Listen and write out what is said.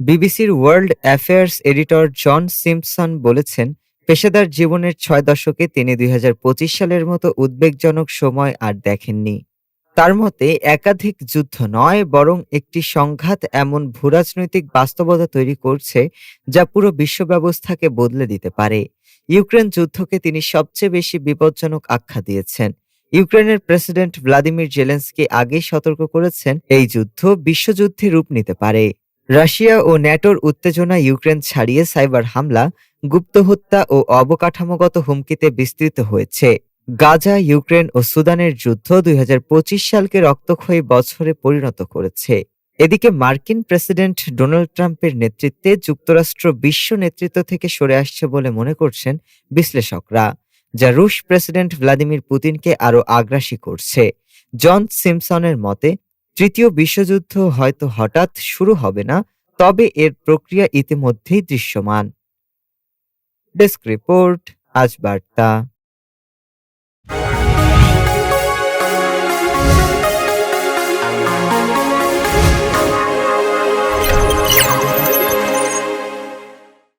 বিবিসির world affairs editor John Simpson বলেছেন, পেশাদার জীবনের ছয় দশকে তিনি দুই হাজার পঁচিশ সালের মতো উদ্বেগজনক সময় আর দেখেননি। তার মতে, একাধিক যুদ্ধ নয়, বরং একটি সংঘাত এমন ভূরাজনৈতিক বাস্তবতা তৈরি করছে যা পুরো বিশ্ব ব্যবস্থাকে বদলে দিতে পারে। ইউক্রেন যুদ্ধকে তিনি সবচেয়ে বেশি বিপজ্জনক আখ্যা দিয়েছেন। ইউক্রেনের প্রেসিডেন্ট ভ্লাদিমির জেলেন্সকি আগেই সতর্ক করেছেন, এই যুদ্ধ বিশ্বযুদ্ধে রূপ নিতে পারে। রাশিয়া ও ন্যাটোর উত্তেজনা ইউক্রেন ছাড়িয়ে সাইবার হামলা, গুপ্ত হত্যা ও অবকাঠামোগত হুমকিতে বিস্তৃত হয়েছে। গাজা, ইউক্রেন ও সুদানের যুদ্ধ দুই হাজার পঁচিশ সালকে রক্তক্ষয়ী বছরে পরিণত করেছে। এদিকে মার্কিন প্রেসিডেন্ট ডোনাল্ড ট্রাম্পের নেতৃত্বে যুক্তরাষ্ট্র বিশ্ব নেতৃত্ব থেকে সরে আসছে বলে মনে করছেন বিশ্লেষকরা, যা রুশ প্রেসিডেন্ট ভ্লাদিমির পুতিনকে আরও আগ্রাসী করছে। জন সিমসনের মতে তৃতীয় বিশ্বযুদ্ধ হয়তো হঠাৎ শুরু হবে না, তবে এর প্রক্রিয়া ইতিমধ্যেই দৃশ্যমান। ডেস্ক রিপোর্ট, আজ বার্তা।